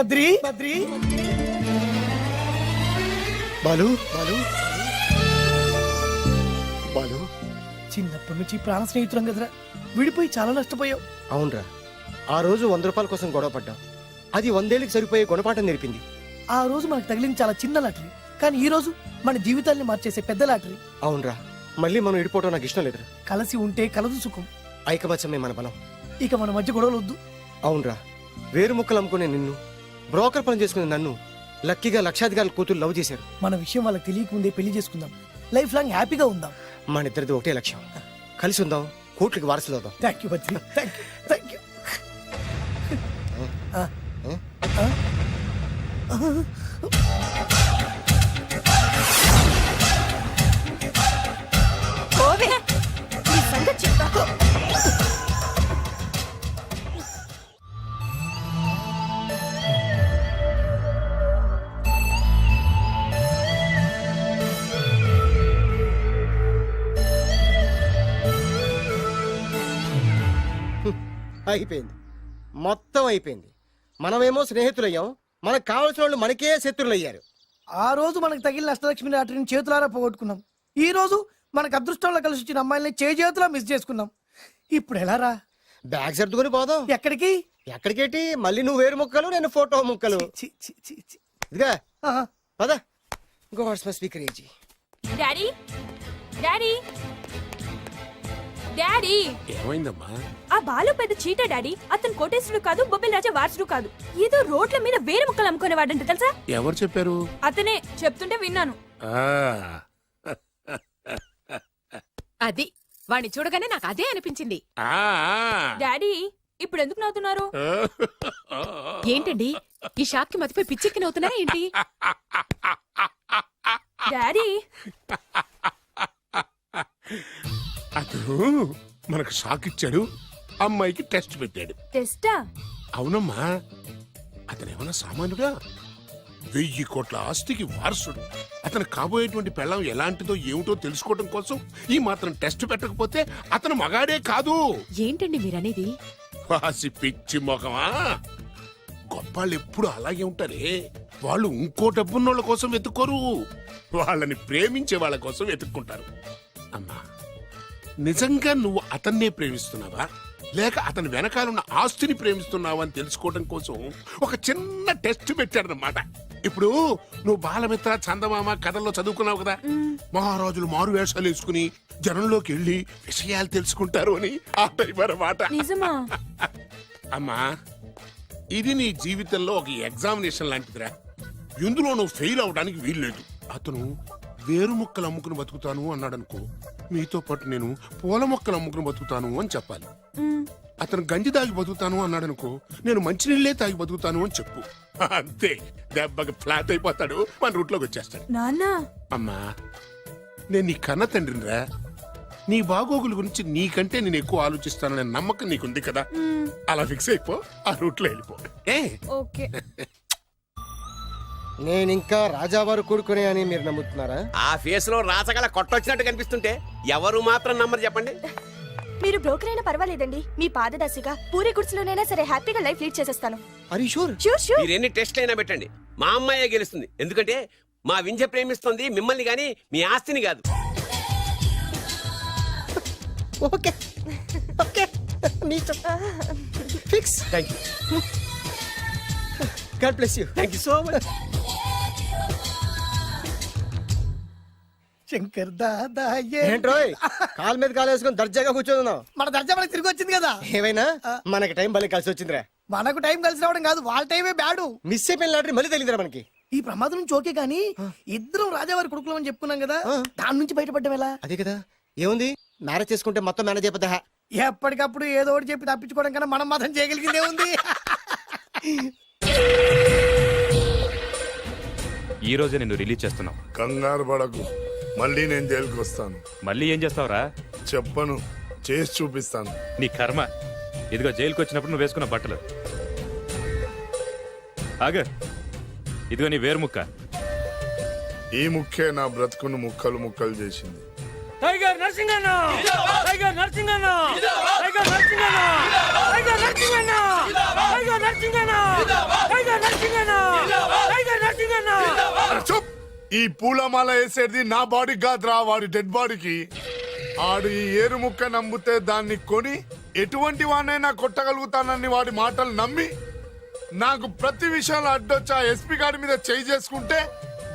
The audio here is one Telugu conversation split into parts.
బద్రి. బద్రి. బాలు. బాలు. బాలు. చిన్నప్పటి నుంచి ప్రాణ స్నేహితులం కదరా. విడిపోయి చాలా నష్టపోయావు. అవునరా. ఆ రోజు వంద రూపాయల కోసం గొడవ పడ్డాం. అది వందేళ్ళకి సరిపోయే గుణపాఠం నేర్పింది. ఆ రోజు మనకు తగిలింది చాలా చిన్న లాటరీ. కానీ ఈ రోజు మన జీవితాల్ని మార్చేసే పెద్ద లాటరీ. అవునరా. మళ్ళీ మనం ఇడిపోవటం నాకు ఇష్టం లేదురా. కలిసి ఉంటే కలదు సుఖం. ఐకమత్యమే మన బలం. ఇక మన మధ్య గొడవలు వద్దు. అవునరా. వేరు ముక్కలు అమ్ముకునే నిన్ను. బ్రోకర్ పని చేసుకునే నన్ను లక్కీగా లక్షాధికారుల కూతురు లవ్ చేశారు. మన విషయం వాళ్ళకి తెలియకముందే పెళ్ళి చేసుకుందాం. లైఫ్ లాంగ్ హ్యాపీగా ఉందాం. మన ఇద్దరిది ఒకటే లక్ష్యం. కలిసి ఉందాం కోట్లకి వారసులు అవుదాం. Thank you Badri thank you thank you అయిపోయింది. మొత్తం అయిపోయింది. మనమేమో స్నేహితులయ్యాం. మనకు కావలసిన వాళ్ళు మనకే శత్రులు అయ్యారు ఆ రోజు మనకు తగిలిన అష్టలక్ష్మి లాటరీని చేతులారా పోగొట్టుకున్నాం. ఈ రోజు మనకు అదృష్టంలో కలిసి వచ్చిన అమ్మాయిల్ని చేతులా మిస్ చేసుకున్నాం. ఇప్పుడు ఎలా రా? బ్యాగ్ సర్దుకొని పోదాం. ఎక్కడికి? ఎక్కడికేటి? మళ్ళీ నువ్వు వేరు ముక్కలు నేను ఫోటో ముక్కలు. ఇదిగా. పద. స్పీకర్ ఏజీ. డాడీ? డాడీ? డాడీ! ఏమైందమ్మా? ఆ బాలు పెద్ద చీట డాడీ. అతను కోటేశ్వరుడు కాదు బొబ్బిల్ రాజా వారసుడు కాదు. ఏదో రోడ్ల మీద వేరే ముక్కలు అమ్ముకునేవాడంట తెలుసా? ఎవరు చెప్పారు? అతనే చెప్తుంటే విన్నాను. అది వాణ్ణి చూడగానే నాకు అదే అనిపించింది. డాడీ ఇప్పుడు ఎందుకు నవ్వుతున్నారు? ఏంటండి? ఈ షాక్కి మతిపోయి పిచ్చెక్కి నవ్వుతున్నారా ఏంటి? డాడీ! మనకు షాక్ ఇచ్చాడు. అమ్మాయికి టెస్ట్ పెట్టాడు. టెస్టా? అవునమ్మా అతను ఏమన్నా సామాన్యుడా? వెయ్యి కోట్ల ఆస్తికి వారసుడు. అతను కాబోయేటువంటి పెళ్ళం ఎలాంటిదో ఏమిటో తెలుసుకోవడం కోసం ఈ మాత్రం టెస్ట్ పెట్టకపోతే అతను మగాడే కాదు. ఏంటండి మీరనేది? వాసి పిచ్చి మొఖమా? గొప్పాళ్ళు ఎప్పుడు అలాగే ఉంటారే? వాళ్ళు ఇంకో డబ్బున్నోళ్ళ కోసం వెతుక్కోరు. వాళ్ళని ప్రేమించే వాళ్ళ కోసం వెతుక్కుంటారు. అమ్మా నిజంగా నువ్వు అతన్నే ప్రేమిస్తున్నావా? లేక అతని వెనకాలన్న ఆస్తిని ప్రేమిస్తున్నావా అని తెలుసుకోవడం కోసం ఒక చిన్న టెస్ట్ పెట్టాడనమాట ఇప్పుడు నువ్వు బాలమిత్ర చందమామ కథల్లో చదువుకున్నావు కదా? మహారాజులు మారు వేషాలు వేసుకుని జనంలోకి వెళ్ళి విషయాలు తెలుసుకుంటారు అని ఆ టైప్ అన్నమాట. నిజమా? అమ్మా ఇది నీ జీవితంలో ఒక ఎగ్జామినేషన్ లాంటిదిరా. ఇందులో నువ్వు ఫెయిల్ అవడానికి వీల్లేదు. అతను వేరు మొక్కలు అమ్ముకుని బతుకుతాను అన్నాడనుకో మీతో పాటు నేను పూల మొక్కలు అమ్ముకుని బతుకుతాను అని చెప్పాలి. అతను గంజి తాగి బతుకుతాను అన్నాడనుకో నేను మంచినీళ్ళే తాగి బతుకుతాను అని చెప్పు. అంతే. దెబ్బకి ఫ్లాట్ అయిపోతాడు మన రూట్లోకి వచ్చేస్తాడు. నాన్న! అమ్మా నేను నీ కన్న తండ్రినిరా. నీ బాగోగుల గురించి నీకంటే నేను ఎక్కువ ఆలోచిస్తాననే నమ్మకం నీకుంది కదా. అలా ఫిక్స్ అయిపో ఆ రూట్లో వెళ్ళిపో. ఏ ఓకే. నేను ఇంకా రాజావారు కొడుకునే అని మీరు నమ్ముతున్నారా? ఆ ఫేస్లో రాసగల కొట్టొచ్చినట్టు కనిపిస్తుంటే ఎవరు మాత్రం నమ్మరు చెప్పండి. మీరు బ్రోకర్ అయినా పర్వాలేదండి. మీ పాదదాసిగా పూరి గుడ్స్లోనైనా సరే హ్యాపీగా లైఫ్ లీడ్ చేసేస్తాను. అరి షూర్ షూర్ షూర్ మీరు ఎన్ని టెస్ట్లు అయినా పెట్టండి. మా అమ్మాయే గెలుస్తుంది. ఎందుకంటే మా వింజ ప్రేమిస్తుంది మిమ్మల్ని గాని మీ ఆస్తిని కాదు. Okay okay fix thank you God bless you thank you so much Shankar Dada ఏంట్రోయ్ కాలు మీద కాలు వేసుకొని దర్జాగా కూర్చోదున్నావు మన దర్జా మనకి తిరిగి వచ్చింది కదా. ఏమైనా? మనకి టైం భలే కలిసి వచ్చిందిరా. మనకు టైం కలిసి రావడం కాదు వాళ్ళ టైమే బ్యాడు. మిస్ అయిపోయిన లాటరీ మళ్ళీ తెలియదురా మనకి. ఈ ప్రమాదం నుంచి ఓకే కానీ ఇద్దరం రాజావారి కొడుకులం అని చెప్పుకున్నాం కదా దాని నుంచి బయటపడ్డం ఎలా? అదే కదా. ఏముంది? మ్యారేజ్ చేసుకుంటే మొత్తం మేనేజ్ అయిపోతా ఎప్పటికప్పుడు ఏదో ఒకటి చెప్పి తప్పించుకోవడం కన్నా మనం మాత్రం చేయగలిగిందే ఉంది ఈ రోజే నిన్ను రిలీజ్ చేస్తున్నాం. కంగారు పడకు. మళ్ళీ నేను జైలుకి వస్తాను. మళ్ళీ ఏం చేస్తావురా? చెప్పను చేసి చూపిస్తాను. నీ కర్మ. ఇదిగో జైలుకి వచ్చినప్పుడు నువ్వు వేసుకున్న బట్టలు. ఆగ. ఇదిగో నీ వేరుముక్క ఈ ముక్కే నా బ్రతుకును ముక్కలు ముక్కలు చేసింది. Tiger Narasinganna tiger Narasinganna tiger Narasinganna tiger Narasinganna tiger Narasinganna tiger ఈ పూలమాల వేసేది నా బాడీ కాదురా వాడి డెడ్ బాడీకి ఆడు ఈ ఏరు ముక్క నమ్మితే దాన్ని కొని ఎటువంటి వాడినైనా కొట్టగలుగుతానని వాడి మాటలు నమ్మి నాకు ప్రతి విషయంలో అడ్డొచ్చా ఎస్పీ గారి మీద చేయి చేసుకుంటే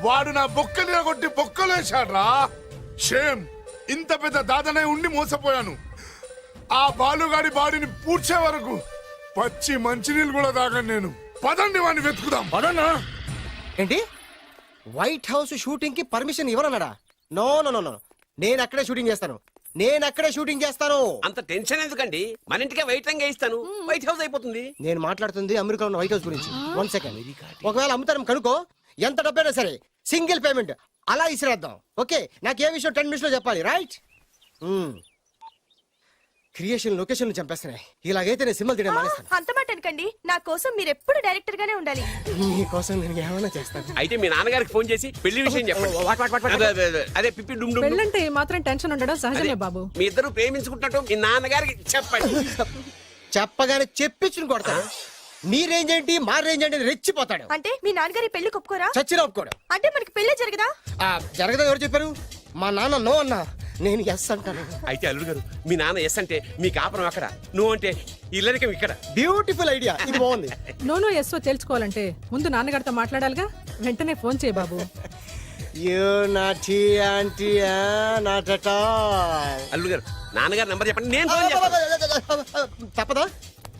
వాడు నా బొక్కలు కొట్టి బొక్కలు వేశాడ్రా షేమ్ ఇంత పెద్ద దాదనై ఉండి మోసపోయాను. ఆ బాలుగాడి బాడీని పూడ్చే వరకు పచ్చి మంచినీళ్ళు కూడా తాగను నేను. పదండి వాడిని వెతుకుదాం. ఏంటి? వైట్ హౌస్ షూటింగ్కి పర్మిషన్ ఇవ్వరన్నాడా నో నో నో నో నేను అక్కడే షూటింగ్ చేస్తాను. నేను అక్కడే షూటింగ్ చేస్తాను. అంత టెన్షన్ ఎందుకండి? మన ఇంటికే వైట్ రంగు వేయిస్తాను. వైట్ హౌస్ అయిపోతుంది. నేను మాట్లాడుతుంది అమెరికా ఉన్న వైట్ హౌస్ గురించి. వన్ సెకండ్ ఒకవేళ అమ్ముతాను కనుకో ఎంత డబ్బైనా సరే సింగిల్ పేమెంట్. అలా ఇసిరేద్దాం. ఓకే? నాకు ఏ విషయం టెన్ మినిట్స్లో చెప్పాలి రైట్? Creation location చంపేస్తున్నాయి. ఇలాగైతే నేను సినిమాలు తీయడం మానేస్తాను. అంత మాట అనకండి. నా కోసం మీరు ఎప్పుడు డైరెక్టర్ గానే ఉండాలి నీకోసం నేను ఏమైనా చేస్తాను. అయితే మీ నాన్నగారికి ఫోన్ చేసి పెళ్ళి విషయం చెప్పండి. వాట్ వాట్ వాట్ అదే, అదే, అదే. అదే పిప్పి డుమ్ డుమ్ డుమ్. పెళ్ళంటే మాత్రం టెన్షన్ ఉండడం సహజమే బాబు. మీ ఇద్దరు ప్రేమించుకుంటున్నట్టు మీ నాన్నగారికి చెప్పండి. చెప్పగానే చెప్పించుని కొడతాడు. మీ రేంజ్ ఏంటి మా రేంజ్ ఏంటి రెచ్చిపోతాడు. అంటే మీ నాన్నగారి పెళ్ళి ఒప్పుకోరా? చచ్చిన ఒప్పుకోడు. అంటే మనకి పెళ్ళి జరగదా? ఆ, జరగదని ఎవరు చెప్పారు? మా నాన్న నో అన్నా. నేను ఎస్ అంటాను. అయితే అల్లుడు గారు మీ నాన్న ఎస్ అంటే మీ కాపురం అక్కడ నువ్వు అంటే ఇల్లరికం ఇక్కడ. బ్యూటిఫుల్ ఐడియా ఇది బాగుంది. నోనో ఎస్ఓ తెలుసుకోవాలంటే ముందు నాన్నగారితో మాట్లాడాలిగా? వెంటనే ఫోన్ చేయి బాబు. యూ నాటి ఆంటీ అల్లుడు గారు నాన్నగారు నంబర్ చెప్పండి నేను ఫోన్ చేస్తాను. తప్పదా?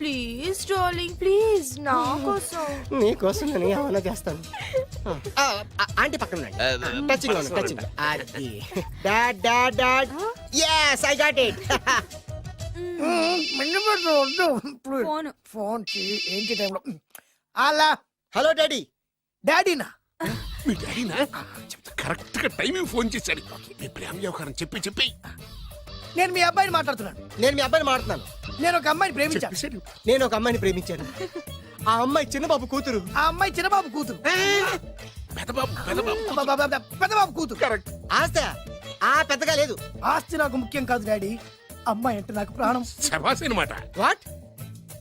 ప్లీజ్ డార్లింగ్ ప్లీజ్ నా కోసం. నీకోసం నేను ఏమైనా చేస్తాను. ఆంటీ పక్కన టచింగ్లో టచింగ్. అది. Dad dad dad. yes i got it. ఇప్పుడు ఫోను. ఫోన్ చేయి ఏంటి టైంలో? అలా. Hello daddy. డాడీనా? మీ డాడీనా? చెప్తా కరెక్ట్గా టైమింగ్ ఫోన్ చేశాడు. మీ ప్రేమ వ్యవహారం చెప్పి చెప్పి. నేను మీ అబ్బాయిని మాట్లాడుతున్నాను. నేను మీ అబ్బాయిని మాట్లాడుతున్నాను. నేను ఒక అమ్మాయిని ప్రేమించాను. నేను ఒక అమ్మాయిని ప్రేమించాను. ఆ అమ్మాయి చిన్న బాబు కూతురు. ఆ అమ్మాయి చిన్నబాబు కూతురు. పెదబాబు పెదబాబు అబ్బబ్బబ్బ, పెద్దబాబు కూతురు. కరెక్ట్. ఆస్త? ఆ పెద్దగా లేదు. ఆస్తి నాకు ముఖ్యం కాదు డాడీ. అమ్మాయి అంటే నాకు ప్రాణం. శబాస్ అనమాట వాట్?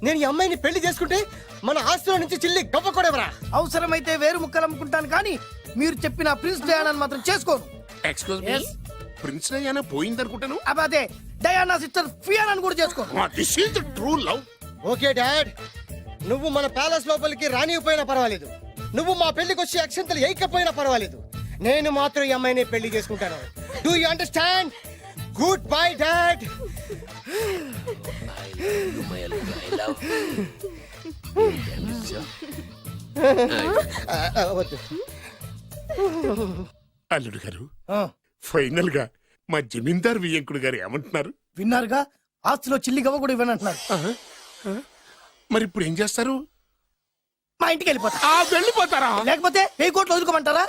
నేను ఈ అమ్మాయిని పెళ్ళి చేసుకుంటే మన ఆస్తిలో నుంచి చిల్లి గొప్ప కూడా అవసరమైతే వేరు ముక్కలు అమ్ముకుంటాను కానీ మీరు చెప్పిన ప్రిన్స్ డయానాని మాత్రం చేసుకోను. Excuse me Yes. ప్రిన్స్ అయ్యానా పోయింది అనుకుంటాను అబ్బా అదే డయానా సిస్టర్ ఫియానాని కూడా చేసుకోను. This is the true love okay dad నువ్వు మన ప్యాలెస్ లోపలికి రానిపోయినా పర్వాలేదు. నువ్వు మా పెళ్ళికి వచ్చి అక్షంతలు వేయకపోయినా పర్వాలేదు. నేను మాత్రం ఈ అమ్మాయిని పెళ్ళి చేసుకుంటాను. Do you understand goodbye dad వద్దు అల్లుడు గారు ఆ, ఫైనల్గా మా జమీందార్ వియ్యంకుడు గారు ఏమంటున్నారు? విన్నారుగా? ఆస్తిలో చిల్లి గవ్వ కూడా ఇవ్వనంటున్నారు. మరి ఇప్పుడు ఏం చేస్తారు? మా ఇంటికి వెళ్ళిపోతా. ఆ వెళ్ళిపోతారా? లేకపోతే వెయ్యి కోట్లు వదులుకోమంటారా?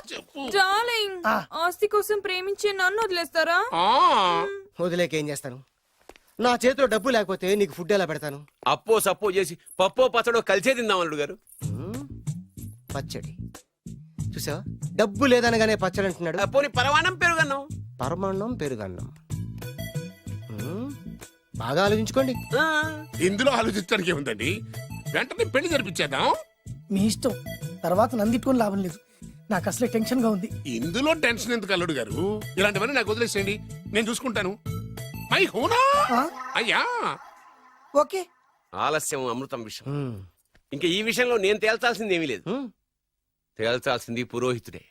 డార్లింగ్ ఆ. ఆస్తి కోసం ప్రేమించే నన్ను వదిలేస్తారా? ఆ, వదిలేక ఏం చేస్తాను? నా చేతిలో డబ్బు లేకపోతే నీకు ఫుడ్ ఎలా పెడతాను? అప్పో సప్పో చేసి పప్పో పచ్చడో కలిసే తిందాం అల్లుడు గారు. మ్మ్. పచ్చడి. చూసావా? డబ్బు లేదనగానే పచ్చడి అంటున్నాడు. ఆ, పోనీ పరవాణం పెరుగన్నాం. పరమాన్నం పెరుగన్నం. బాగా ఆలోచించుకోండి. ఇందులో ఆలోచించడానికి ఏముందండి? వెంటనే పెళ్ళి జరిపించేద్దాం. మీ ఇష్టం. తర్వాత నందిట్టుకుని లాభం లేదు. నాకు అసలే టెన్షన్గా ఉంది. ఇందులో టెన్షన్ ఎందుకు అల్లుడు గారు? ఇలాంటివన్నీ నాకు వదిలేసేయండి. నేను చూసుకుంటాను. మై హోనా? ఆ? అయ్యా! ఓకే. ఆలస్యం అమృతం విషయం. ఇంకా ఈ విషయంలో నేను తేల్చాల్సింది ఏమీ లేదు. తేల్చాల్సింది పురోహితుడే.